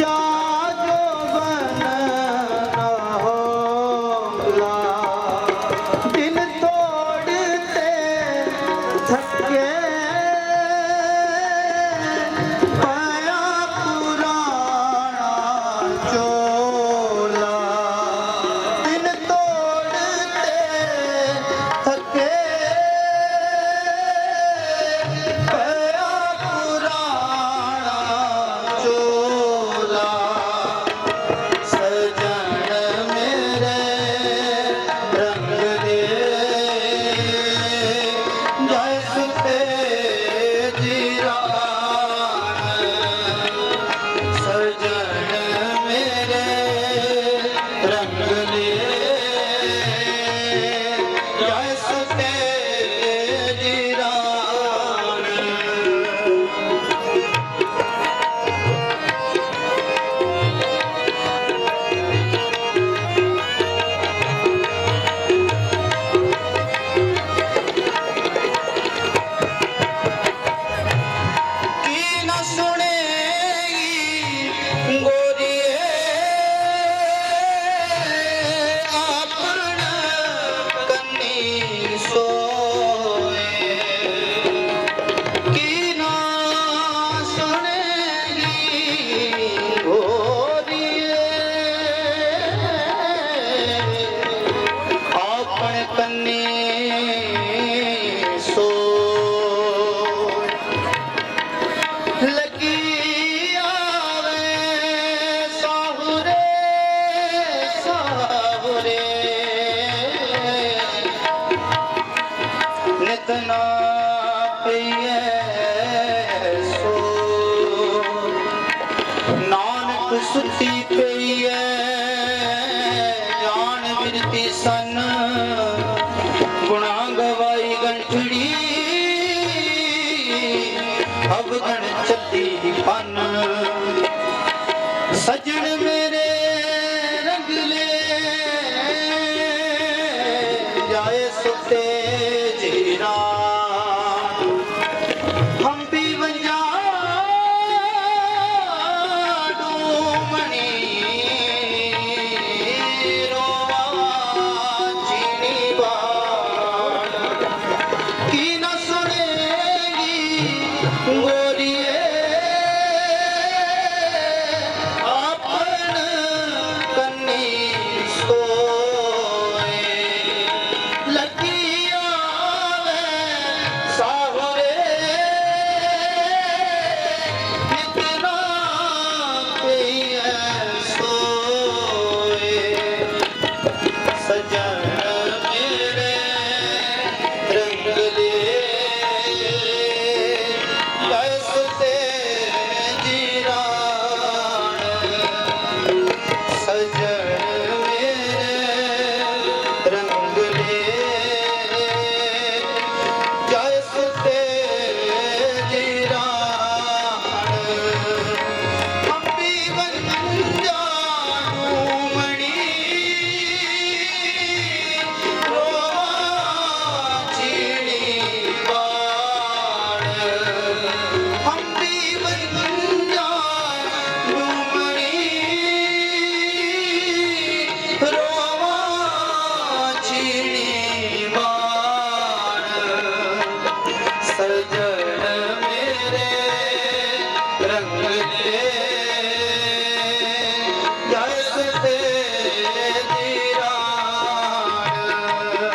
जा ਸੁੱਤੀ ਪਈ ਐ ਜਾਨ ਬਿਰਤੀ ਸਨ। ਗੁਣਾ ਗਵਾਈ ਗੰਠੜੀ ਅਵਗਣ ਚੱਲੀ ਪੰਨ। ਸਜਣ